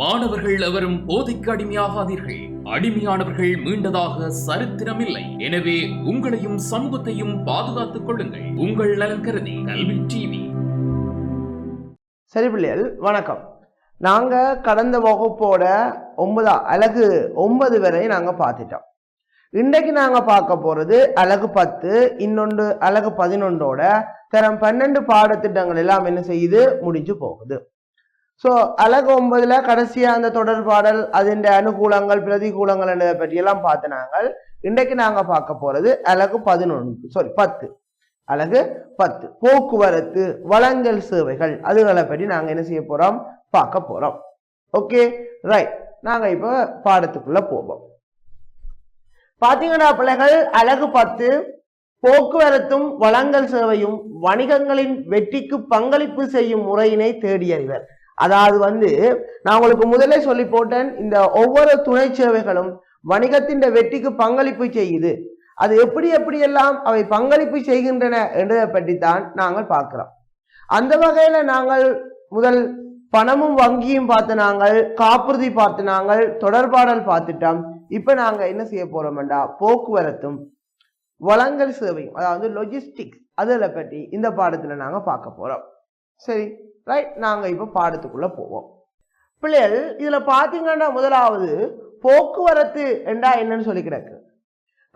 மாணவர்கள் எவரும் போதைக்கு அடிமையாகாதீர்கள். அடிமையானவர்கள் மீண்டதாக சரித்திரமில்லை. எனவே உங்களையும் சமூகத்தையும் பாதுகாத்துக் கொள்ளுங்கள். உங்கள் நலன் கருதி கல்வி டிவி. சரி பிள்ளைகள் வணக்கம். நாங்கள் கடந்த வகுப்போட ஒன்பதா அழகு ஒன்பது வரை நாங்கள் பார்த்துட்டோம். இன்றைக்கு நாங்கள் பார்க்க போகிறது அழகு பத்து இன்னொன்று அழகு பதினொன்றோட தரம் பன்னெண்டு பாடத்திட்டங்கள் எல்லாம் என்ன செய்யுது? முடிஞ்சு போகுது. ஸோ அழகு ஒன்பதுல கடைசியாக அந்த தொடர்பாடல் அதன் அனுகூலங்கள் பிரதிகூலங்கள் என்றதை பற்றியெல்லாம் பார்த்து நாங்கள். இன்றைக்கு நாங்கள் பார்க்க போகிறது அழகு பதினொன்று சாரி பத்து. அழகு பத்து. போக்குவரத்து வளங்கள் சேவைகள் அதுகளை பற்றி நாங்கள் என்ன செய்ய போகிறோம் பார்க்க போகிறோம் ஓகே ரைட் நாங்கள் இப்போ பாடத்துக்குள்ள போவோம். பார்த்தீங்கன்னா பிள்ளைகள் அழகு பத்து போக்குவரத்தும் வளங்கள் சேவையும் வணிகங்களின் வெற்றிக்கு பங்களிப்பு செய்யும் முறையினை தேடியறிவர் அதாவது வந்து நான் உங்களுக்கு முதல்ல சொல்லி போட்டேன் இந்த ஒவ்வொரு துணை சேவைகளும் வணிகத்தின் வெற்றிக்கு பங்களிப்பு செய்யுது. அது எப்படி எப்படியெல்லாம் அவை பங்களிப்பு செய்கின்றன என்றதை பற்றி தான் நாங்கள் பார்க்கிறோம். அந்த வகையில நாங்கள் முதல் பணமும் வங்கியும் பார்த்து நாங்கள் காப்புறுதி பார்த்து நாங்கள் தொடர்பாடல் பார்த்துட்டோம். இப்ப நாங்க என்ன செய்ய போறோம்டா போக்குவரத்தும் வளங்கள் சேவையும் அதாவது லொஜிஸ்டிக்ஸ் அதில் பற்றி இந்த பாடத்துல நாங்க பார்க்க போறோம். சரி ரைட் நாங்கள் இப்போ பாடத்துக்குள்ளே போவோம். பிள்ளைகள் இதில் பார்த்தீங்கன்னா முதலாவது போக்குவரத்து என்றா என்னன்னு சொல்லி கிடக்கு.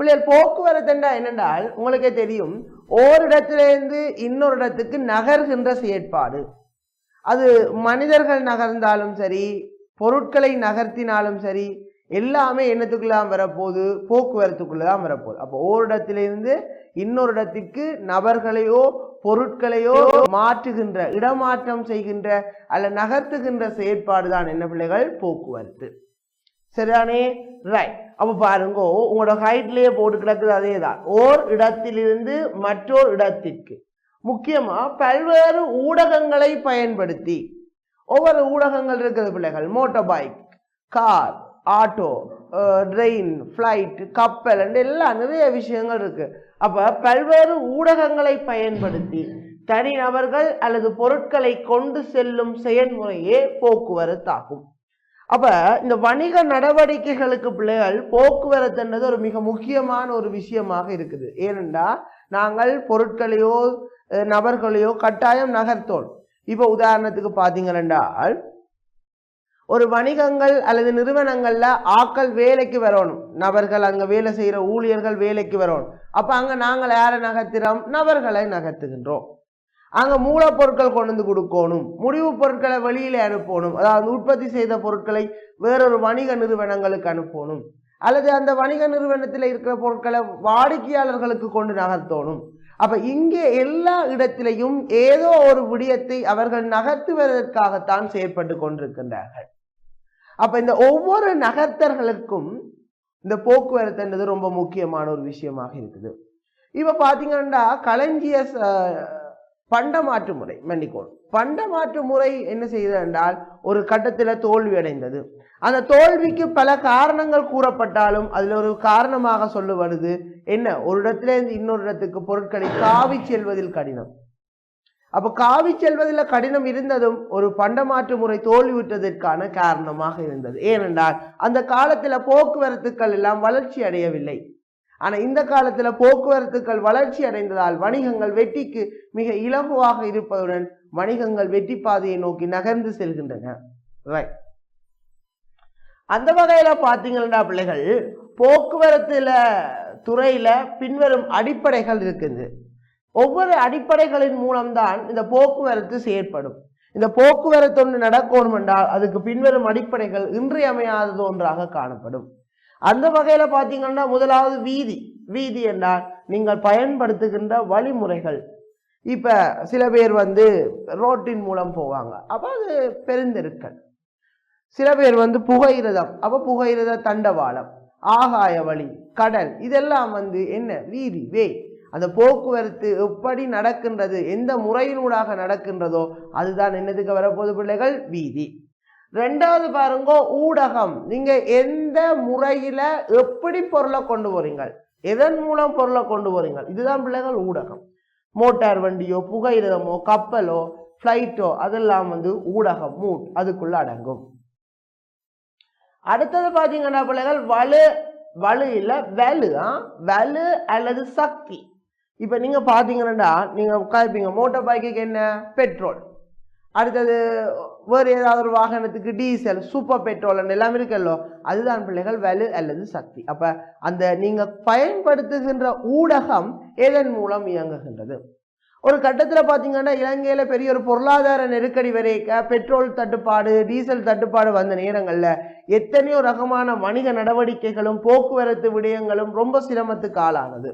பிள்ளைகள் போக்குவரத்து என்றா என்னென்றால் உங்களுக்கே தெரியும் ஓரிடத்திலிருந்து இன்னொரு இடத்துக்கு நகர்கின்ற செயற்பாடு. அது மனிதர்கள் நகர்ந்தாலும் சரி பொருட்களை நகர்த்தினாலும் சரி எல்லாமே என்னத்துக்குள்ளாம் வரப்போகுது? போக்குவரத்துக்குள்ளே தான் வரப்போகுது. அப்போ ஓரிடத்திலேருந்து இன்னொரு இடத்துக்கு நபர்களையோ பொருட்களையோ மாற்றுகின்ற இடமாற்றம் செய்கின்ற அல்ல நகர்த்துகின்ற செயற்பாடு தான் என்ன பிள்ளைகள்? போக்குவரத்து. சரிதானே? ரைட் அப்ப பாருங்க உங்களோட ஹைட்லயே போட்டு கிடக்குது அதே தான் ஓர் இடத்திலிருந்து மற்றொரு இடத்திற்கு. முக்கியமா பல்வேறு ஊடகங்களை பயன்படுத்தி. ஒவ்வொரு ஊடகங்கள் இருக்கிறது பிள்ளைகள். Motor bike car auto train flight கப்பல் எல்லாம் நிறைய விஷயங்கள் இருக்குது அப்போ பல்வேறு ஊடகங்களை பயன்படுத்தி தனிநபர்கள் அல்லது பொருட்களை கொண்டு செல்லும் செயல்முறையே போக்குவரத்து ஆகும். இந்த வணிக நடவடிக்கைகளுக்கு பிள்ளைகள் போக்குவரத்துன்றது ஒரு மிக முக்கியமான ஒரு விஷயமாக இருக்குது. ஏனென்றால் நாங்கள் பொருட்களையோ நபர்களையோ கட்டாயம் நகர்த்தோம். இப்போ உதாரணத்துக்கு பார்த்தீங்கன்னா ஒரு வணிகங்கள் அல்லது நிறுவனங்களில் ஆக்கள் வேலைக்கு வரணும். நபர்கள் அங்கே வேலை செய்கிற ஊழியர்கள் வேலைக்கு வரணும். அப்போ அங்கே நாங்கள் யாரை நகர்த்துறோம்? நபர்களை நகர்த்துகின்றோம். அங்கே மூலப்பொருட்கள் கொண்டு வந்து கொடுக்கணும். முடிவு பொருட்களை வெளியில் அனுப்பணும். அதாவது உற்பத்தி செய்த பொருட்களை வேறொரு வணிக நிறுவனங்களுக்கு அனுப்பணும். அல்லது அந்த வணிக நிறுவனத்தில் இருக்கிற பொருட்களை வாடிக்கையாளர்களுக்கு கொண்டு நகர்த்தணும். அப்போ இங்கே எல்லா இடத்திலையும் ஏதோ ஒரு விடயத்தை அவர்கள் நகர்த்துவதற்காகத்தான் செயற்பட்டு கொண்டிருக்கின்றார்கள். அப்போ இந்த ஒவ்வொரு நகர்த்தர்களுக்கும் இந்த போக்குவரத்துன்றது ரொம்ப முக்கியமான ஒரு விஷயமாக இருக்குது. இப்போ பார்த்தீங்கன்னா களஞ்சிய பண்டமாற்று முறை மன்னிக்கோள் பண்டமாற்று முறை என்ன செய்தது என்றால் ஒரு கட்டத்தில் தோல்வி அடைந்தது. அந்த தோல்விக்கு பல காரணங்கள் கூறப்பட்டாலும் அதில் ஒரு காரணமாக சொல்லப்படுது என்ன? ஒரு இடத்துல இருந்து இன்னொரு இடத்துக்கு பொருட்களை காவி செல்வதில் கடினம். அப்போ காவி செல்வதில் கடினம் இருந்ததும் ஒரு பண்டமாற்று முறை தோல்விவிட்டதற்கான காரணமாக இருந்தது. ஏனென்றால் அந்த காலத்தில் போக்குவரத்துக்கள் எல்லாம் வளர்ச்சி அடையவில்லை. ஆனால் இந்த காலத்தில் போக்குவரத்துக்கள் வளர்ச்சி அடைந்ததால் வணிகங்கள் வெற்றிக்கு மிக இலகுவாக இருப்பதுடன் வணிகங்கள் வெற்றி பாதையை நோக்கி நகர்ந்து செல்கின்றன. ரைட் அந்த வகையில் பார்த்தீங்கன்னா பிள்ளைகள் போக்குவரத்தில் துறையில் பின்வரும் அடிப்படைகள் இருக்குது. ஒவ்வொரு அடிப்படைகளின் மூலம்தான் இந்த போக்குவரத்து செயற்படும். இந்த போக்குவரத்து ஒன்று நடக்கணும் என்றால் அதுக்கு பின்வரும் அடிப்படைகள் இன்றியமையாதது ஒன்றாக காணப்படும். அந்த வகையில் பார்த்தீங்கன்னா முதலாவது வீதி. வீதி என்றால் நீங்கள் பயன்படுத்துகின்ற வழிமுறைகள். இப்போ சில பேர் வந்து ரோட்டின் மூலம் போவாங்க. அப்போ அது பெருந்தெருக்கள் சில பேர் வந்து புகையிரதம். அப்போ புகையிரத தண்டவாளம் ஆகாய வழி கடல் இதெல்லாம் வந்து என்ன? வீதி வே அந்த போக்குவரத்து எப்படி நடக்கின்றது எந்த முறையினூடாக நடக்கின்றதோ அதுதான் என்னதுக்கு வரப்போகுது பிள்ளைகள்? வீதி. ரெண்டாவது பாருங்க ஊடகம். நீங்க எந்த முறையில எப்படி பொருளை கொண்டு போறீங்க? எதன் மூலம் பொருளை கொண்டு போறீங்க? இதுதான் பிள்ளைகள் ஊடகம். மோட்டார் வண்டியோ புகையிரதமோ கப்பலோ ஃப்ளைட்டோ அதெல்லாம் வந்து ஊடகம் மூட் அதுக்குள்ள அடங்கும். அடுத்தது பார்த்தீங்கன்னா பிள்ளைகள் வலு வலு இல்லை வலு வலு அல்லது சக்தி. இப்போ நீங்கள் பார்த்தீங்கன்னா நீங்கள் உட்காருப்பீங்க. மோட்டார் பைக்குக்கு என்ன? பெட்ரோல் அடுத்தது வேறு ஏதாவது ஒரு வாகனத்துக்கு டீசல் சூப்பர் பெட்ரோல் எல்லாமே இருக்கல்லோ அதுதான் பிள்ளைகள் வலு அல்லது சக்தி. அப்போ அந்த நீங்கள் பயன்படுத்துகின்ற ஊடகம் எதன் மூலம் இயங்குகின்றது? ஒரு கட்டத்தில் பார்த்தீங்கன்னா இலங்கையில் பெரிய ஒரு பொருளாதார நெருக்கடி வரைக்க பெட்ரோல் தட்டுப்பாடு டீசல் தட்டுப்பாடு வந்த நேரங்களில் எத்தனையோ ரகமான வணிக நடவடிக்கைகளும் போக்குவரத்து விடயங்களும் ரொம்ப சிரமத்துக்கு ஆளானது.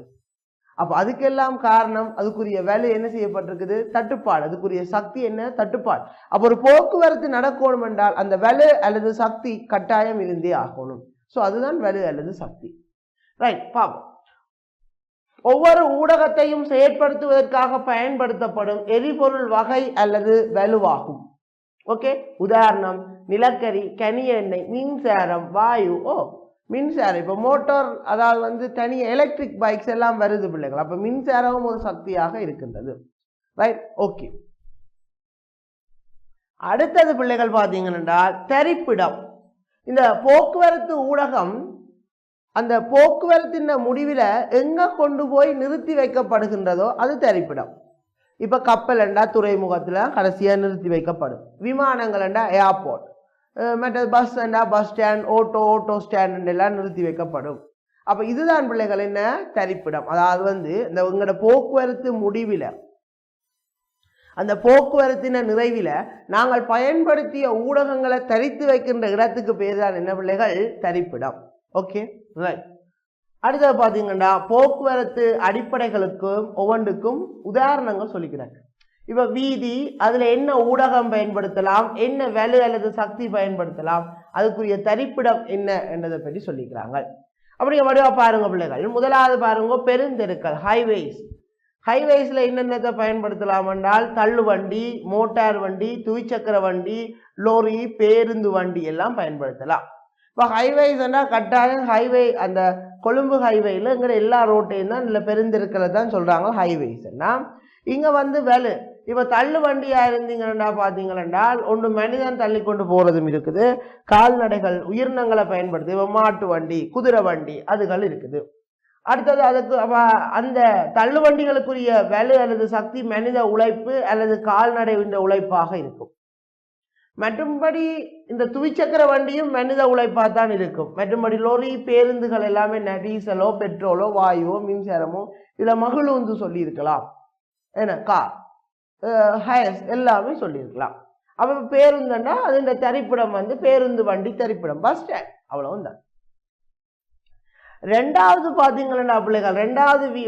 அப்போ அதுக்கெல்லாம் காரணம் அதுக்குரிய வேலை என்ன செய்யப்பட்டிருக்குது? தட்டுப்பாடு. அதுக்குரிய சக்தி என்ன? தட்டுப்பாடு. அப்போ ஒரு போக்குவரத்து நடக்கணும் என்றால் அந்த வேலை அல்லது சக்தி கட்டாயம் இருந்தே ஆகணும். ஸோ அதுதான் வேலை அல்லது சக்தி. ரைட் பாப்போம். ஒவ்வொரு ஊடகத்தையும் செயற்படுத்துவதற்காக பயன்படுத்தப்படும் எரிபொருள் வகை அல்லது வலுவாகும். ஓகே உதாரணம் நிலக்கரி கனி எண்ணெய் மின்சாரம் வாயு ஓ மின்சாரம். இப்போ மோட்டார் அதாவது வந்து தனி எலக்ட்ரிக் பைக்ஸ் எல்லாம் வருது பிள்ளைகள். அப்போ மின்சாரமும் ஒரு சக்தியாக இருக்கின்றது. ரைட் ஓகே அடுத்தது பிள்ளைகள் பார்த்தீங்கன்னா தரிப்பிடம். இந்த போக்குவரத்து ஊடகம் அந்த போக்குவரத்தின் முடிவில் எங்கே கொண்டு போய் நிறுத்தி வைக்கப்படுகின்றதோ அது தரிப்பிடம். இப்போ கப்பல் என்றா துறைமுகத்தில் கடைசியாக நிறுத்தி வைக்கப்படும். விமானங்கள் என்றா ஏர்போர்ட் மற்றது பஸ் என்றா bus stand auto auto stand எல்லாம் நிறுத்தி வைக்கப்படும். அப்போ இதுதான் பிள்ளைகள் என்ன? தரிப்பிடம். அதாவது வந்து இந்த உங்களோட போக்குவரத்து முடிவில் அந்த போக்குவரத்தின நிறைவில் நாங்கள் பயன்படுத்திய ஊடகங்களை தரித்து வைக்கின்ற இடத்துக்கு பேர் தான் என்ன பிள்ளைகள்? தரிப்பிடம். ஓகே ரைட் அடுத்தது பார்த்தீங்கன்னா போக்குவரத்து அடிப்படைகளுக்கும் ஒவ்வொன்றுக்கும் உதாரணங்கள் சொல்லிக்கிறாங்க இப்போ வீதி அதில் என்ன ஊடகம் பயன்படுத்தலாம்? என்ன வேலை அல்லது சக்தி பயன்படுத்தலாம்? அதுக்குரிய தரிப்பிடம் என்ன என்றதை பற்றி சொல்லிக்கிறாங்க. அப்படிங்க வடிவா பாருங்க பிள்ளைகள். முதலாவது பாருங்க பெருந்தெருக்கள் ஹைவேஸ் ஹைவேஸில் என்னென்னத்தை பயன்படுத்தலாம் என்றால் தள்ளுவண்டி மோட்டார் வண்டி துவிச்சக்கர வண்டி லோரி பேருந்து வண்டி எல்லாம் பயன்படுத்தலாம். இப்போ ஹைவேஸ்னா கட்டாயம் ஹைவே அந்த கொழும்பு ஹைவேயில் இங்கிற எல்லா ரோட்டையும் தான் இல்லை பெருந்திருக்களை தான் சொல்கிறாங்க ஹைவேஸ்னா இங்கே வந்து வேலு இப்போ தள்ளு வண்டியாக இருந்தீங்கன்னா பார்த்தீங்கன்னா ஒன்று மனிதன் தள்ளி கொண்டு போகிறதும் இருக்குது. கால்நடைகள் உயிரினங்களை பயன்படுத்தி இப்போ மாட்டு வண்டி குதிரை வண்டி அதுகள் இருக்குது. அடுத்தது அதுக்கு அந்த தள்ளு வண்டிகளுக்குரிய வலு அல்லது சக்தி மனித உழைப்பு அல்லது கால்நடை உழைப்பாக இருக்கும். மற்றும்படி இந்த துவிச்சக்கர வண்டியும் மனித உழைப்பாக தான் இருக்கும். மற்றும்படி லோரி பேருந்துகள் எல்லாமே டீசலோ பெட்ரோலோ வாயுவோ மின்சாரமோ இதில் மகிழுந்து சொல்லியிருக்கலாம். ஏன்னா கார். ஹயர்ஸ் எல்லாமே சொல்லியிருக்கலாம். அப்போ பேருந்துன்னா அது இந்த தரிப்பிடம் வந்து பேருந்து வண்டி தரிப்பிடம் பஸ் ஸ்டாண்ட் அவ்வளவும் தான். ரெண்டாவது பார்த்தீங்கன்னா பிள்ளைகள் ரெண்டாவது வீ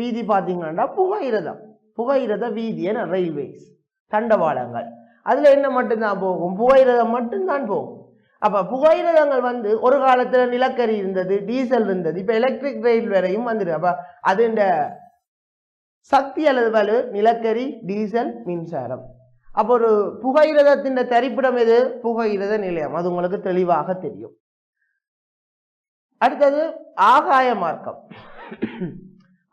வீதி பார்த்தீங்கன்னா புகையிரதம். புகையிரத வீதி ரயில்வேஸ் தண்டவாளங்கள். அதில் என்ன மட்டும்தான் போகும்? புகையிரதம் மட்டும்தான் போகும். அப்போ புகையிரதங்கள் வந்து ஒரு காலத்தில் நிலக்கரி இருந்தது டீசல் இருந்தது இப்போ எலக்ட்ரிக் ரயில் வரையும் வந்துடுது அப்போ அது இந்த சக்தி அல்லது வலு நிலக்கரி டீசல் மின்சாரம். அப்போ ஒரு புகையிரதத்தின் தரிப்பிடம் எது? புகையிரத நிலையம். அது உங்களுக்கு தெளிவாக தெரியும். அடுத்தது ஆகாய மார்க்கம்.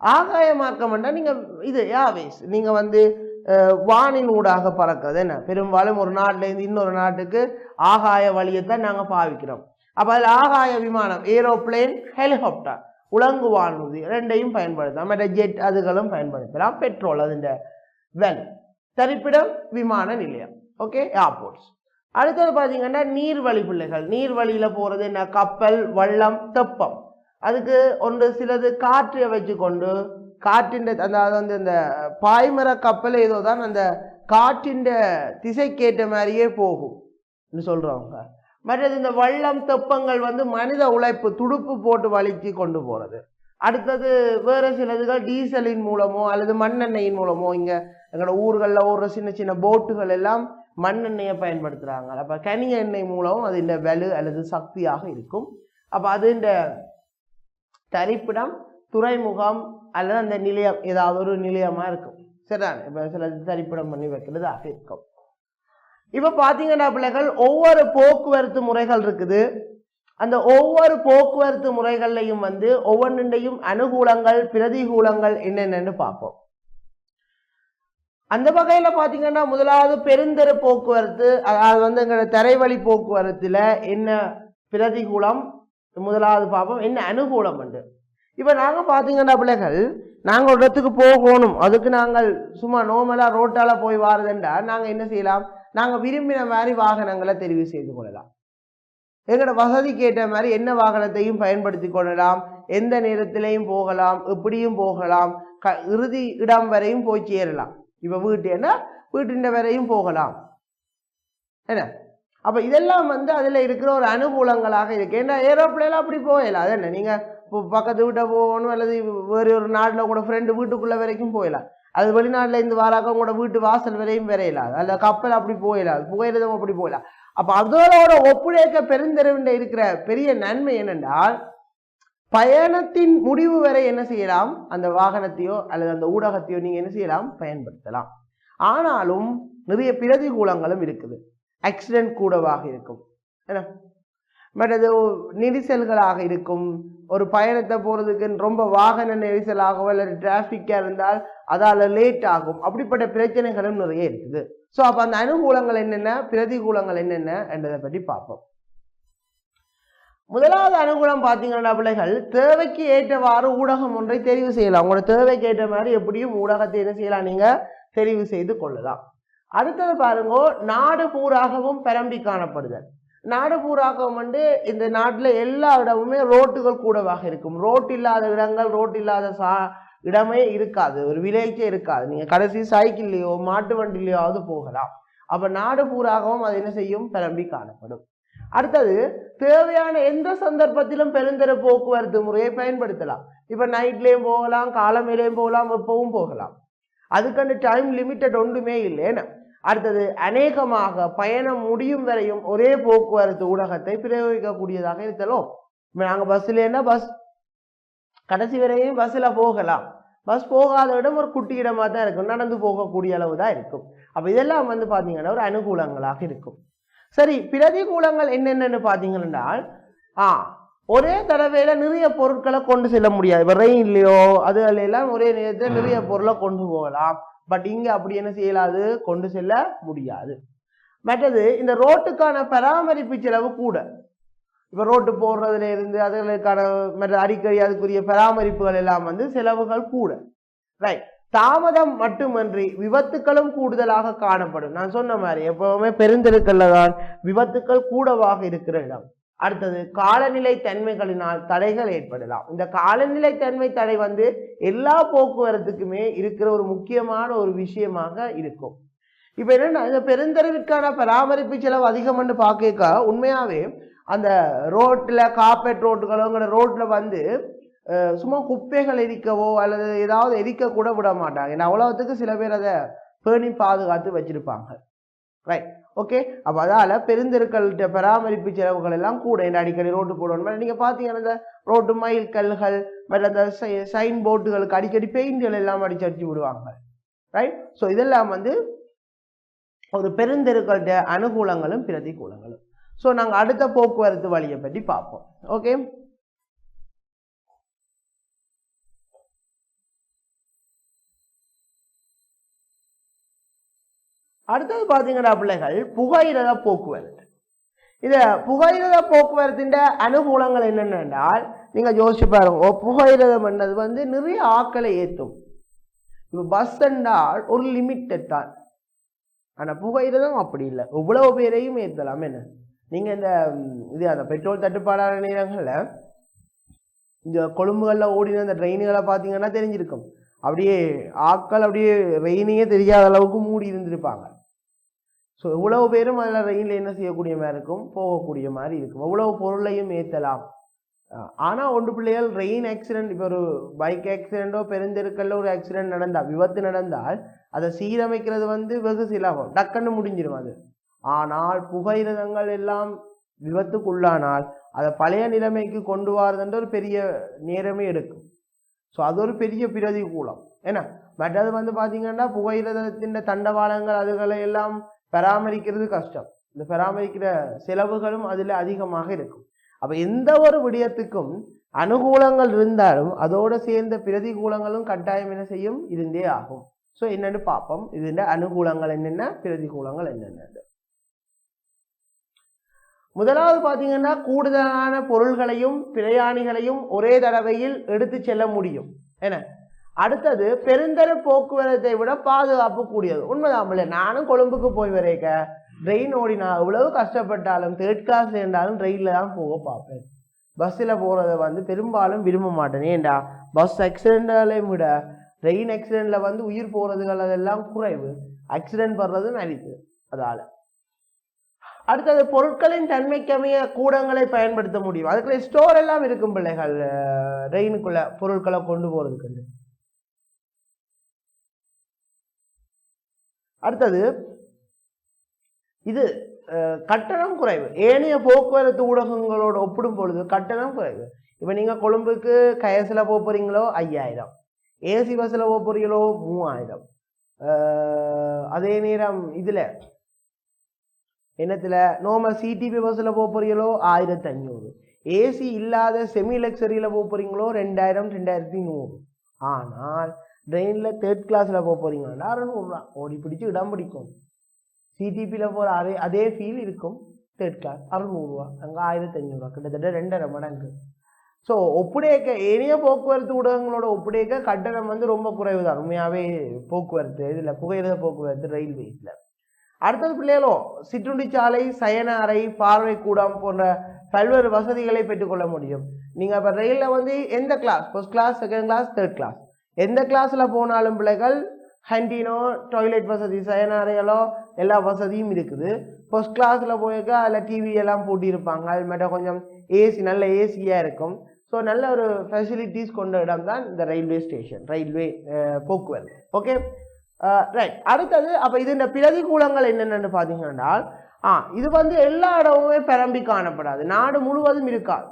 ஆகாய மார்க்கம் என்றால் நீங்கள் இது யாவேஸ். நீங்கள் வந்து வானின் ஊடாக பறக்கிறது. என்ன? பெரும்பாலும் ஒரு நாட்டிலேருந்து இன்னொரு நாட்டுக்கு ஆகாய வழியைத்தான் நாங்கள் பாவிக்கிறோம். அப்போ அதில் ஆகாய விமானம் ஏரோப்ளேன் ஹெலிகாப்டர். உலங்கு வானூர்தி ரெண்டையும் பயன்படுத்தலாம். மற்ற ஜெட் அதுகளும் பயன்படுத்தலாம். Petrol அதுன்ற well. தரிப்பிடம் விமான நிலையம். ஓகே ஏர்போர்ட்ஸ் அடுத்தது பார்த்தீங்கன்னா நீர்வழி பிள்ளைகள். நீர்வழியில் போகிறது என்ன? கப்பல் வள்ளம் தெப்பம். அதுக்கு ஒன்று சிலது காற்றை வச்சுக்கொண்டு காற்றின் அதாவது வந்து இந்த பாய்மர கப்பல் ஏதோ தான் அந்த காற்றின் திசைக்கேற்ற மாதிரியே போகும். சொல்கிறவங்க மற்றது இந்த வள்ளம் தெப்பங்கள் வந்து மனித உழைப்பு துடுப்பு போட்டு வலிக்கு கொண்டு போகிறது அடுத்தது வேறு சிலதுகள் டீசலின் மூலமோ அல்லது மண்ணெண்ணெயின் மூலமோ இங்கே எங்களோட ஊர்களில் ஓடுற சின்ன சின்ன போட்டுகள் எல்லாம் மண்ணெண்ணெயை பயன்படுத்துகிறாங்க அப்போ கனி எண்ணெய் மூலம் அது வலு அல்லது சக்தியாக இருக்கும். அப்போ அது இந்த தரிப்பிடம் துறைமுகம் அல்லது அந்த நிலையம் ஏதாவது ஒரு நிலையமாக இருக்கும். சரிதான்? இப்போ சில தரிப்பிடம் பண்ணி வைக்கிறதாக இருக்கும். இப்போ பார்த்தீங்கன்னா பிள்ளைகள் ஒவ்வொரு போக்குவரத்து முறைகள் இருக்குது. அந்த ஒவ்வொரு போக்குவரத்து முறைகள்லையும் வந்து ஒவ்வொன்றையும் அனுகூலங்கள் பிரதிகூலங்கள் என்னென்னு பார்ப்போம். அந்த வகையில் பார்த்தீங்கன்னா முதலாவது பெருந்தர போக்குவரத்து அதாவது வந்து எங்களோட தரைவழி போக்குவரத்தில் என்ன பிரதிகூலம் முதலாவது பார்ப்போம் என்ன அனுகூலம் உண்டு. இப்போ நாங்கள் பார்த்தீங்கன்னா பிள்ளைகள் நாங்கள் ஒரு இடத்துக்கு போகணும் அதுக்கு நாங்கள் சும்மா நோமலாக ரோட்டால் போய் வாரதுண்டா நாங்கள் என்ன செய்யலாம்? நாங்கள் விரும்பின மாதிரி வாகனங்களை தெரிவு செய்து கொள்ளலாம். எங்களோட வசதிக்கு ஏற்ற மாதிரி என்ன வாகனத்தையும் பயன்படுத்தி கொள்ளலாம். எந்த நேரத்திலையும் போகலாம் எப்படியும் போகலாம் க இறுதி இடம் வரையும் போய் சேரலாம். இப்போ வீட்டுன்னா வீட்டின் வரையும் போகலாம். என்ன? அப்போ இதெல்லாம் வந்து அதில் இருக்கிற ஒரு அனுகூலங்களாக இருக்குது ஏன்னா ஏரோப்ளேனில் அப்படி போகலாம் அது என்ன? நீங்கள் இப்போ பக்கத்து வீட்டை போகணும் அல்லது வேறு ஒரு நாட்டில் கூட ஃப்ரெண்டு வீட்டுக்குள்ளே வரைக்கும் போயிடலாம் அது வெளிநாட்டில் இருந்து வாராக்க உங்களோட வீட்டு வாசல் வரையும் வரையலாம் அல்ல கப்பல் அப்படி போயிடாது புகையிரதம் அப்படி போயிடலாம் அப்போ அதோட ஒப்புழைக்க பெருந்தெருவிண்ட இருக்கிற பெரிய நன்மை என்னென்றால் பயணத்தின் முடிவு வரை என்ன செய்யலாம்? அந்த வாகனத்தையோ அல்லது அந்த ஊடகத்தையோ நீங்க என்ன செய்யலாம்? பயன்படுத்தலாம். ஆனாலும் நிறைய பிரதிகூலங்களும் இருக்குது. ஆக்சிடென்ட் கூடவாக இருக்கும். என்ன? மற்றது நெரிசல்களாக இருக்கும். ஒரு பயணத்தை போறதுக்கு ரொம்ப வாகன நெரிசலாகவோ அல்லது டிராஃபிக்காக இருந்தால் அதால லேட் ஆகும். அப்படிப்பட்ட பிரச்சனைகளும் நிறைய இருக்குது. ஸோ அப்போ அந்த அனுகூலங்கள் என்னென்ன? பிரதிகூலங்கள் என்னென்ன? என்றதை பற்றி பார்ப்போம். முதலாவது அனுகூலம் பார்த்தீங்கன்னா பிள்ளைகள் தேவைக்கு ஏற்றவாறு ஊடகம் ஒன்றை தெரிவு செய்யலாம். உங்களோட தேவைக்கு ஏற்ற மாதிரி எப்படியும் ஊடகத்தை என்ன செய்யலாம்? நீங்க தெரிவு செய்து கொள்ளலாம். அடுத்தது பாருங்க நாடு பூராகவும் பரம்பி காணப்படுதல். நாடு பூராகவும் வந்து இந்த நாட்டில் எல்லா இடமுமே ரோட்டுகள் கூடவாக இருக்கும். ரோட் இல்லாத இடங்கள் ரோட் இல்லாத சா இடமே இருக்காது. ஒரு வில்லேஜே இருக்காது. நீங்கள் கடைசி சைக்கிள்லையோ மாட்டு வண்டிலையோவது போகலாம். அப்போ நாடு பூராகவும் அது என்ன செய்யும்? பரம்பி காணப்படும். அடுத்தது தேவையான எந்த சந்தர்ப்பத்திலும் பெருந்தர போக்குவரத்து முறையை பயன்படுத்தலாம். இப்போ நைட்லேயும் போகலாம் காலமையிலையும் போகலாம் எப்பவும் போகலாம். அதுக்கான டைம் லிமிட்டட் ஒன்றுமே இல்லை ஏன்னா அடுத்தது அநேகமாக பயணம் முடியும் வரையும் ஒரே போக்குவரத்து ஊடகத்தை பிரயோகிக்கக்கூடியதாக இருத்தலும் நாங்கள் நாங்க என்ன பஸ் கடைசி வரையும் பஸ்ல போகலாம். பஸ் போகாத இடம் ஒரு குட்டி இடமாக தான் இருக்கும். நடந்து போகக்கூடிய அளவு தான் இருக்கும். அப்போ இதெல்லாம் வந்து பாத்தீங்கன்னா ஒரு அனுகூலங்களாக இருக்கும். சரி பிரதிகூலங்கள் என்னென்னு பார்த்தீங்கன்னா ஆ ஒரே தடவையில நிறைய பொருட்களை கொண்டு செல்ல முடியாது. இப்போ ரெயின்லையோ அது எல்லாம் ஒரே நேரத்தில் நிறைய பொருளை கொண்டு போகலாம். பட் இங்க அப்படி என்ன செய்யலாது? கொண்டு செல்ல முடியாது. மற்றது இந்த ரோட்டுக்கான பராமரிப்பு செலவு கூட. இப்போ ரோட்டு போடுறதுல இருந்து அதுகளுக்கான மற்ற அடிக்கடி அதுக்குரிய பராமரிப்புகள் எல்லாம் வந்து செலவுகள் கூட. ரைட் தாமதம் மட்டுமன்றி விபத்துக்களும் கூடுதலாக காணப்படும். நான் சொன்ன மாதிரி எப்பவுமே பெருந்தெருக்கல்ல தான் விபத்துக்கள் கூடவாக இருக்கிற இடம். அடுத்தது காலநிலை தன்மைகளினால் தடைகள் ஏற்படலாம். இந்த காலநிலை தன்மை தடை வந்து எல்லா போக்குவரத்துக்குமே இருக்கிற ஒரு முக்கியமான ஒரு விஷயமாக இருக்கும். இப்போ என்னென்னா இந்த பெருந்தரவிற்கான பராமரிப்பு செலவு அதிகம்னு பார்க்க உண்மையாகவே அந்த ரோட்டில் கார்பெட் ரோட்டுகளோங்கிற ரோட்டில் வந்து சும்மா குப்பைகள் எரிக்கவோ அல்லது ஏதாவது எரிக்க கூட விட மாட்டாங்க. ஏன்னா அவ்வளோத்துக்கு சில பேர் அதை பேணி பாதுகாத்து வச்சுருப்பாங்க. ரைட் ஓகே அப்போ அதால் பெருந்தெருக்கள்கிட்ட பராமரிப்பு செலவுகள் எல்லாம் கூட இந்த அடிக்கடி ரோட்டு போடணும் நீங்கள் பார்த்தீங்கன்னா இந்த ரோட்டு மயில் கல்கள் மற்ற அந்த சைன் போர்டுகளுக்கு அடிக்கடி பெயிண்ட்கள் எல்லாம் அடிச்சு அடிச்சு விடுவாங்க. ரைட் ஸோ இதெல்லாம் வந்து ஒரு பெருந்தெருக்கள்கிட்ட அனுகூலங்களும் பிரதிகூலங்களும். ஸோ நாங்கள் அடுத்த போக்குவரத்து வழியை பற்றி பார்ப்போம். ஓகே அடுத்தது பார்த்தீங்கன்னா பிள்ளைகள் புகையிரத போக்குவரத்து. இந்த புகையிரத போக்குவரத்தின் அனுகூலங்கள் என்னென்னால் நீங்கள் யோசிச்சு பாருங்க ஓ, புகையிரதம் என்னது வந்து நிறைய ஆக்களை ஏற்றும் இப்போ பஸ் என்றால் ஒரு லிமிட்டட் தான். ஆனால் புகையிரதம் அப்படி இல்லை. இவ்வளவு பேரையும் ஏற்றலாம் என்ன? நீங்கள் இந்த இது அந்த பெட்ரோல் தட்டுப்பாடான நேரங்களில் இந்த கொழும்புகளில் ஓடின அந்த ட்ரெயினுகளை பார்த்தீங்கன்னா தெரிஞ்சிருக்கும். அப்படியே ஆக்கள் அப்படியே ரெயினையே தெரியாத அளவுக்கு மூடி இருந்திருப்பாங்க. ஸோ இவ்வளவு பேரும் அதில் ரயிலில் என்ன செய்யக்கூடிய மாதிரி இருக்கும்? போகக்கூடிய மாதிரி இருக்கும். இவ்வளவு பொருளையும் ஏற்றலாம் ஆனால் ஒன்று பிள்ளைகள் ரெயின் ஆக்சிடென்ட் இப்போ ஒரு பைக் ஆக்சிடெண்ட்டோ பெருந்தெருக்கல்ல ஒரு ஆக்சிடென்ட் நடந்தால் விபத்து நடந்தால் அதை சீரமைக்கிறது வந்து வெகு சிலாகும் டக்குன்னு முடிஞ்சிடும் அது. ஆனால் புகையிரதங்கள் எல்லாம் விபத்துக்குள்ளானால் அதை பழைய நிலைமைக்கு கொண்டு வரதுன்ற ஒரு பெரிய நேரமே எடுக்கும். ஸோ அது ஒரு பெரிய பிரதிகூலம். ஏன்னா மற்றது வந்து பார்த்தீங்கன்னா புகையிரதத்தின் தண்டவாளங்கள் அதுகளை எல்லாம் பராமரிக்கிறது கஷ்டம். இந்த பராமரிக்கிற செலவுகளும் அதில் அதிகமாக இருக்கும். அப்போ எந்த ஒரு விடயத்துக்கும் அனுகூலங்கள் இருந்தாலும் அதோட சேர்ந்த பிரதிகூலங்களும் கட்டாயம் என்ன செய்யும்? இருந்தே ஆகும். ஸோ என்னன்னு பார்ப்போம். இதுன்ற அனுகூலங்கள் என்னென்ன? பிரதிகூலங்கள் என்னென்ன? முதலாவது பார்த்தீங்கன்னா கூடுதலான பொருள்களையும் பிரயாணிகளையும் ஒரே தடவையில் எடுத்து செல்ல முடியும். என்ன? அடுத்தது பெருந்தர போக்குவரத்தை விட பாதுகாப்பு கூடியது. உண்மைதான் இல்லை நானும் கொழும்புக்கு போய் வரைக்க ட்ரெயின் ஓடினா எவ்வளவு கஷ்டப்பட்டாலும் தேர்ட் கிளாஸ் இருந்தாலும் ட்ரெயினில் தான் போக பார்ப்பேன். பஸ்ஸில் போகிறத வந்து பெரும்பாலும் விரும்ப மாட்டேன். ஏன்டா பஸ் ஆக்சிடென்ட்களையும் விட ட்ரெயின் ஆக்சிடெண்ட்டில் வந்து உயிர் போகிறதுகள் அதெல்லாம் குறைவு. ஆக்சிடென்ட் வர்றது மலிப்பு அதால். அடுத்தது பொருட்களின் தன்மைக்கமைய கூடங்களை பயன்படுத்த முடியும். அதுக்குள்ள ஸ்டோர் எல்லாம் இருக்கும் பிள்ளைகள் ரெயினுக்குள்ள பொருட்களை கொண்டு போறதுக்கு அடுத்தது இது கட்டணம் குறைவு. ஏனைய போக்குவரத்து ஊடகங்களோட ஒப்பிடும் பொழுது கட்டணம் குறைவு. இப்போ நீங்க கொழும்புக்கு கயசில் போக ஐயாயிரம். ஏசி பஸ்ஸில் போக மூவாயிரம். அதே நேரம் இதுல என்னத்துல நோம சிடிபி பஸ்ஸில் போக போறீங்களோ ஆயிரத்தி அஞ்சூறு ஏசி இல்லாத செமி லக்ஸரியில் போக ரெண்டாயிரம் ரெண்டாயிரத்தி நூறு. ஆனால் ட்ரெயினில் தேர்ட் கிளாஸில் போக போறீங்கன்னா அறுநூறுவா ஓடி பிடிச்சி இடம் பிடிக்கும். சிடிபியில் போகிற அதே அதே ஃபீல் இருக்கும். தேர்ட் கிளாஸ் அறுநூறுவா அங்கே ஆயிரத்தி அஞ்சூறுவா கிட்டத்தட்ட ரெண்டரை மடங்கு. ஸோ ஒப்புடையக்க ஏனைய போக்குவரத்து ஊடகங்களோட ஒப்புடையக்க கட்டணம் வந்து ரொம்ப குறைவு தான் உண்மையாகவே போக்குவரத்து இதில் புகையிரத போக்குவரத்து ரயில்வேஸில் அடுத்தது பிள்ளைகளோ சிற்றுண்டி சாலை சயன அறை பார்வை கூடம் போன்ற பல்வேறு வசதிகளை பெற்றுக்கொள்ள முடியும். நீங்கள் இப்போ ரயிலில் வந்து எந்த class first class second class third class எந்த கிளாஸில் போனாலும் பிள்ளைகள் ஹண்டினோ டாய்லெட் வசதி சயன எல்லா வசதியும் இருக்குது. ஃபஸ்ட் கிளாஸில் போயிருக்க அதில் டிவி எல்லாம் பூட்டியிருப்பாங்க. அது மட்டும் கொஞ்சம் ஏசி நல்ல ஏசியாக இருக்கும். ஸோ நல்ல ஒரு ஃபெசிலிட்டிஸ் கொண்ட இடம் தான் இந்த ரயில்வே ஸ்டேஷன் ரயில்வே போக்குவரத்து. ஓகே ரைட் அடுத்தது அப்போ இது இந்த பிரதிகூலங்கள் என்னென்னு பார்த்தீங்கன்னா ஆ இது வந்து எல்லா இடமுமே பரம்பி காணப்படாது. நாடு முழுவதும் இருக்காது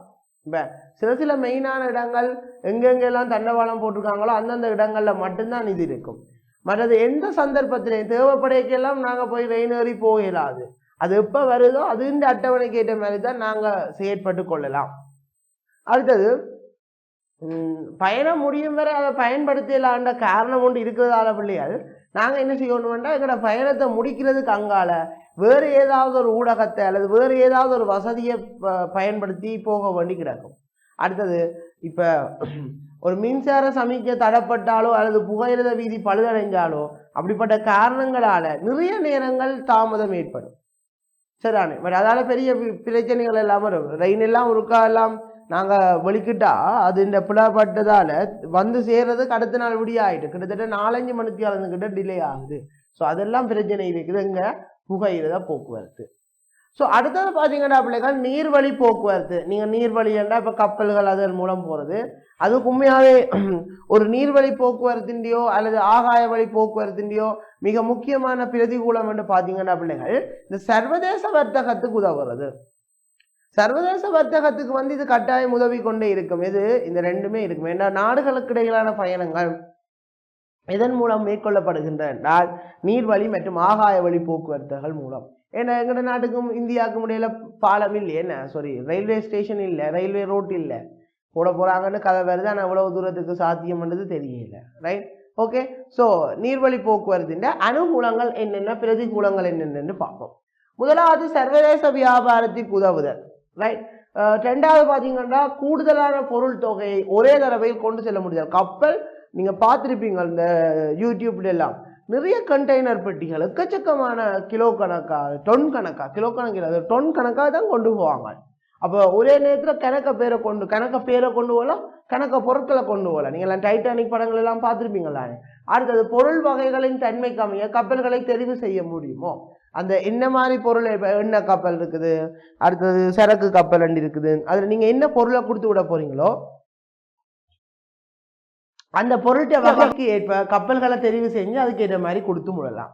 இப்போ சில சில மெயினான இடங்கள் எங்கெங்கெல்லாம் தண்டவாளம் போட்டிருக்காங்களோ அந்தந்த இடங்களில் மட்டும்தான் இது இருக்கும். மற்றது எந்த சந்தர்ப்பத்திலையும் தேவைப்படைக்கெல்லாம் நாங்கள் போய் வெயினேறி ஏறி அது எப்போ வருதோ அது இந்த அட்டவணைக்கு ஏற்ற மாதிரி தான் நாங்கள் செயற்பட்டு கொள்ளலாம். அடுத்தது பயணம் முடியும் வரை அதை பயன்படுத்தலான்ற காரணம் ஒன்று இருக்கிறதால பிள்ளைகள் நாங்கள் என்ன செய்யணும்னா எங்களோட பயணத்தை முடிக்கிறதுக்கு அங்கால வேறு ஏதாவது ஒரு ஊடகத்தை அல்லது வேறு ஏதாவது ஒரு வசதியை ப- பயன்படுத்தி போக வேண்டி கிடக்கும். அடுத்தது இப்போ ஒரு மின்சார சமிக்கை தடப்பட்டாலோ அல்லது புகையிரத வீதி பழுதடைஞ்சாலோ அப்படிப்பட்ட காரணங்களால நிறைய நேரங்கள் தாமதம் ஏற்படும். சரிதானே? பட் அதால பெரிய பிரச்சனைகள் எல்லாம் வரும். ரெயின் எல்லாம் ஒருக்கா எல்லாம் நாங்கள் வெளிக்கிட்டா அது இந்த பிளப்பட்டதால வந்து சேர்றதுக்கு அடுத்த நாள் விடிய ஆயிட்டு. கிட்டத்தட்ட நாலஞ்சு மணிக்கு கிட்ட டிலே ஆகுது. ஸோ அதெல்லாம் பிரச்சனை இருக்குது. புகையிரத போக்குவரத்து. ஸோ அடுத்தது பார்த்தீங்கன்னா பிள்ளைகள் நீர்வழி போக்குவரத்து. நீங்கள் நீர்வழின்னா இப்போ கப்பல்கள் அதன் மூலம் போகிறது அதுக்கு உண்மையாகவே ஒரு நீர்வழி போக்குவரத்தின்டையோ அல்லது ஆகாய வழி போக்குவரத்தின்டையோ மிக முக்கியமான பிரதிகூலம் என்று பார்த்தீங்கன்னா பிள்ளைகள் இந்த சர்வதேச வர்த்தகத்துக்கு உதவுறது. சர்வதேச வர்த்தகத்துக்கு வந்து இது கட்டாயம் உதவி கொண்டே இருக்கும். இது இந்த ரெண்டுமே இருக்கும். ஏன்னா நாடுகளுக்கு இடையிலான பயணங்கள் இதன் மூலம் மேற்கொள்ளப்படுகின்ற என்றால் நீர்வழி மற்றும் ஆகாய வழி போக்குவரத்துகள் மூலம். ஏன்னா எங்கட நாட்டுக்கும் இந்தியாவுக்கும் இடையில பாலம் இல்லை என்ன? சாரி ரயில்வே ஸ்டேஷன் இல்லை ரயில்வே ரோட் இல்லை. போட போறாங்கன்னு கதை வருது ஆனால் எவ்வளவு தூரத்துக்கு சாத்தியம்ன்றது தெரியல ரைட் ஓகே ஸோ நீர்வழி போக்குவரத்தின் அனுகூலங்கள் என்னென்ன பிரதிகூலங்கள் என்னென்னு பார்ப்போம். முதலாவது சர்வதேச வியாபாரத்திற்கு உதவுதல் ரைட் ரெண்டாவது பார்த்தீங்கன்னா கூடுதலான பொருள் தொகையை ஒரே தடவையில் கொண்டு செல்ல முடியாது கப்பல் நீங்கள் பார்த்துருப்பீங்க இந்த யூடியூப்ல எல்லாம் நிறைய கண்டெய்னர் பெட்டிகள் எக்கச்சக்கமான கிலோ கணக்காக டொன் கணக்காக கிலோ கணக்கில் அது டொன் கணக்காக தான் கொண்டு போவாங்க. அப்போ ஒரே நேரத்தில் கணக்க பேரை கொண்டு கணக்க பேரை கொண்டு போகலாம் கணக்க பொருட்களை கொண்டு போகலாம் நீங்கள் எல்லாம் டைட்டானிக் படங்கள் எல்லாம் பார்த்துருப்பீங்களா அடுத்தது பொருள் வகைகளின் தன்மை கம்மிய கப்பல்களை தெரிவு செய்ய முடியுமோ? அந்த என்ன மாதிரி பொருள் என்ன கப்பல் இருக்குது? அடுத்தது சரக்கு கப்பல் அண்டு இருக்குது. அதில் நீங்கள் என்ன பொருளை கொடுத்து விட போகிறீங்களோ அந்த பொருள்கிட்ட வகைக்கு ஏற்ப கப்பல்களை தெரிவு செஞ்சு அதுக்கு ஏற்ற மாதிரி கொடுத்து முடலாம்.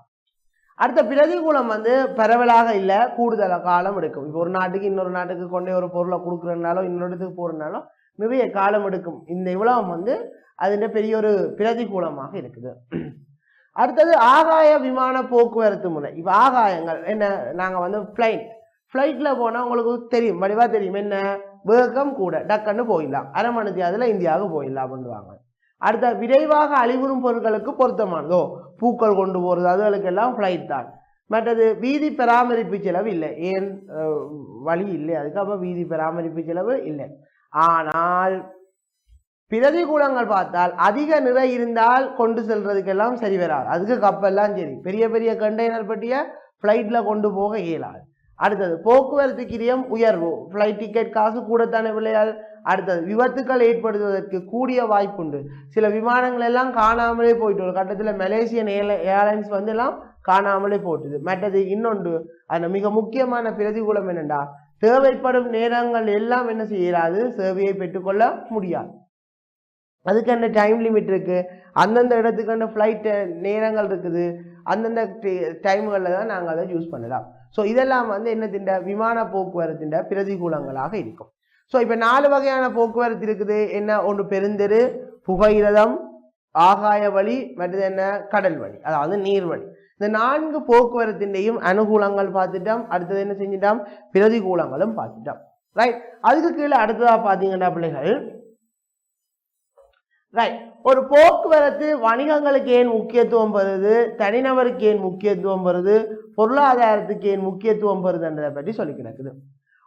அடுத்த பிரதிகூலம் வந்து பரவலாக இல்லை கூடுதல காலம் எடுக்கும். இப்போ ஒரு நாட்டுக்கு இன்னொரு நாட்டுக்கு கொண்டே ஒரு பொருளை கொடுக்குறதுனாலோ இன்னொரு இடத்துக்கு போகிறதுனாலோ நிறைய காலம் எடுக்கும். இந்த இவ்வளவு வந்து அதிൻ്റെ பெரிய ஒரு பிரதிகூலமாக இருக்குது. அடுத்தது ஆகாய விமான போக்குவரத்து முறை. இப்போ ஆகாயங்கள் என்ன நாங்கள் வந்து ஃப்ளைட் ஃப்ளைட்டில் போனால் உங்களுக்கு தெரியும் வடிவாக தெரியும். என்ன? வேகம் கூட டக்குன்னு போயிடலாம். அரை மணிக்கு அதில் இந்தியாவுக்கு போயிடலாம் அப்படின்வாங்க அடுத்த விரைவாக அழிவுறும் பொருட்களுக்கு பொருத்தமானதோ பூக்கள் கொண்டு போகிறது அதுகளுக்கெல்லாம் ஃப்ளைட் தான். மற்றது வீதி பராமரிப்பு செலவு இல்லை. ஏன் வழி இல்லை. அதுக்கு அப்போ வீதி பராமரிப்பு செலவு இல்லை. ஆனால் பிரதிகூலங்கள் பார்த்தால் அதிக நிறை இருந்தால் கொண்டு செல்றதுக்கெல்லாம் சரி வராது. அதுக்கு கப்பெல்லாம் சரி. பெரிய பெரிய கண்டெய்னர் பற்றிய ஃப்ளைட்டில் கொண்டு போக இயலாது. அடுத்தது போக்குவரத்து கிரியம் உயர்வு. ஃப்ளைட் டிக்கெட் காசு கூடத்தானே விளையால் அடுத்தது விபத்துக்கள் ஏற்படுத்துவதற்கு கூடிய வாய்ப்புண்டு. சில விமானங்கள் எல்லாம் காணாமலே போயிட்டு ஒரு கட்டத்தில் மலேசியன் ஏல ஏர்லைன்ஸ் வந்து எல்லாம் காணாமலே போட்டுது. மற்றது இன்னொன்று அதில் மிக முக்கியமான பிரதிகூலம் என்னென்னா தேவைப்படும் நேரங்கள் எல்லாம் என்ன செய்யலாது சேவையை பெற்றுக்கொள்ள முடியாது. அதுக்கு என்ன டைம் லிமிட் இருக்குது அந்தந்த இடத்துக்கான ஃப்ளைட் நேரங்கள் இருக்குது? அந்தந்த டைம்களில் தான் நாங்கள் அதை யூஸ் பண்ணலாம். ஸோ இதெல்லாம் வந்து என்னத்தின் விமான போக்குவரத்தின் பிரதிகூலங்களாக இருக்கும். ஸோ இப்போ நாலு வகையான போக்குவரத்து இருக்குது. என்ன? ஒன்று பெருந்தெரு புகையிரதம் ஆகாய வழி மற்றது என்ன? கடல் வழி அதாவது நீர் வழி. இந்த நான்கு போக்குவரத்தின்டையும் அனுகூலங்கள் பார்த்துட்டோம். அடுத்தது என்ன செஞ்சிட்டோம்? பிரதிகூலங்களும் பார்த்துட்டோம். ரைட் அதுக்கு கீழே அடுத்ததாக பார்த்தீங்கன்னா பிள்ளைகள். ரைட் ஒரு போக்குவரத்து வணிகங்களுக்கு ஏன் முக்கியத்துவம் பெறுது? தனிநபருக்கு ஏன் முக்கியத்துவம் பெறுது? பொருளாதாரத்துக்கு ஏன் முக்கியத்துவம் பெறுதுன்றதை பற்றி சொல்லி கிடக்குது.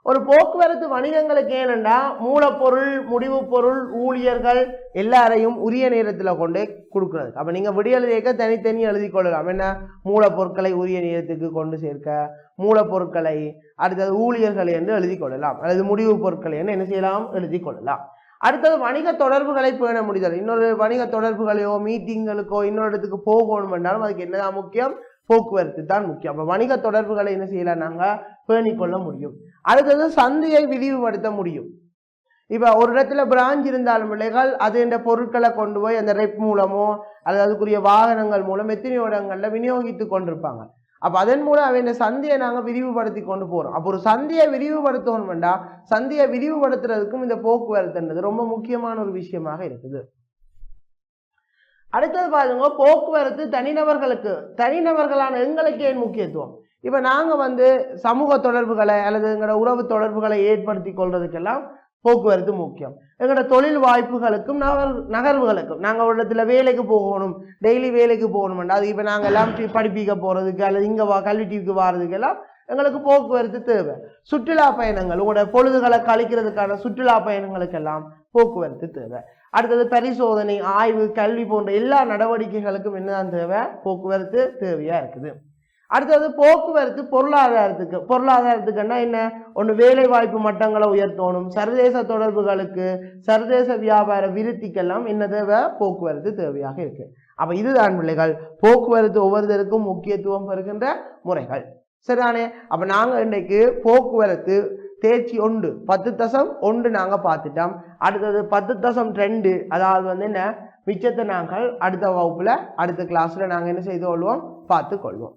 ஒரு போக்குவரத்து வணிகங்களுக்கு ஏனென்றா மூலப்பொருள் முடிவு பொருள் ஊழியர்கள் எல்லாரையும் உரிய நேரத்தில் கொண்டு கொடுக்குறது. அப்போ நீங்கள் விடியல் தனித்தனி எழுதி கொள்ளலாம். என்ன? மூலப்பொருட்களை உரிய நேரத்துக்கு கொண்டு சேர்க்க மூலப்பொருட்களை அடுத்தது ஊழியர்களை என்று எழுதி கொள்ளலாம். அல்லது முடிவு பொருட்களை என்று என்ன செய்யலாம்? எழுதி கொள்ளலாம். அடுத்தது வணிக தொடர்புகளை பேண முடிதல். இன்னொரு வணிக தொடர்புகளையோ மீட்டிங்களுக்கோ இன்னொரு இடத்துக்கு போகணும் என்றாலும் அதுக்கு என்னதான் முக்கியம்? போக்குவரத்து தான் முக்கியம். அப்போ வணிக தொடர்புகளை என்ன செய்யலாம் நாங்கள் பேணிக்கொள்ள முடியும். அடுத்தது சந்தையை விரிவுபடுத்த முடியும். இப்போ ஒரு இடத்துல பிரான்ச் இருந்தாலும் பிள்ளைகள் அது என்ற பொருட்களை கொண்டு போய் அந்த ரெப் மூலமோ அல்லது அதுக்குரிய வாகனங்கள் மூலம் எத்தனையோ இடங்களில் விநியோகித்து கொண்டிருப்பாங்க. அப்போ அதன் மூலம் அவன் சந்தியை சந்தையை நாங்கள் விரிவுபடுத்தி கொண்டு போகிறோம் அப்போ ஒரு சந்தையை விரிவுபடுத்தணும்டா சந்தையை விரிவுபடுத்துறதுக்கும் இந்த போக்குவரத்துன்றது ரொம்ப முக்கியமான ஒரு விஷயமாக இருக்குது. அடுத்தது பாருங்க போக்குவரத்து தனிநபர்களுக்கு தனிநபர்களான எங்களுக்கு ஏன் முக்கியத்துவம்? இப்போ நாங்கள் வந்து சமூக தொடர்புகளை அல்லது எங்களோட உறவு தொடர்புகளை ஏற்படுத்தி கொள்றதுக்கெல்லாம் போக்குவரத்து முக்கியம். எங்களோட தொழில் வாய்ப்புகளுக்கும் நகர் நகர்வுகளுக்கும். நாங்கள் ஒரு இடத்துல வேலைக்கு போகணும் டெய்லி வேலைக்கு போகணும்டா அது இப்போ நாங்கள் எல்லாம் படிப்பிக்க போகிறதுக்கு அல்லது இங்கே வா கல்வி டிவிக்கு வாரதுக்கெல்லாம் எங்களுக்கு போக்குவரத்து தேவை. சுற்றுலா பயணங்கள் உங்களோட பொழுதுகளை கழிக்கிறதுக்கான சுற்றுலா பயணங்களுக்கெல்லாம் போக்குவரத்து தேவை. அடுத்தது பரிசோதனை ஆய்வு கல்வி போன்ற எல்லா நடவடிக்கைகளுக்கும் என்னதான் தேவை? போக்குவரத்து தேவையாக இருக்குது. அடுத்தது போக்குவரத்து பொருளாதாரத்துக்கு. பொருளாதாரத்துக்குன்னா என்ன? ஒன்று வேலை வாய்ப்பு மட்டங்களை உயர்த்தணும் சர்வதேச தொடர்புகளுக்கு சர்வதேச வியாபார விருத்திக்கெல்லாம் என்ன தேவை போக்குவரத்து தேவையாக இருக்கு. அப்ப இதுதான் பிள்ளைகள் போக்குவரத்து ஒவ்வொருத்தருக்கும் முக்கியத்துவம் பெறுகின்ற முறைகள். சரிதானே? அப்ப நாங்க இன்னைக்கு போக்குவரத்து தேர்ச்சி ஒன்று பத்து தசம் ஒன்று நாங்க பார்த்துட்டோம். அடுத்தது பத்து தசம் ரெண்டு அதாவது வந்து என்ன? மிச்சத்தை நாங்கள் அடுத்த வகுப்புல அடுத்த கிளாஸ்ல நாங்க என்ன செய்து கொள்வோம்? பார்த்து கொள்வோம்.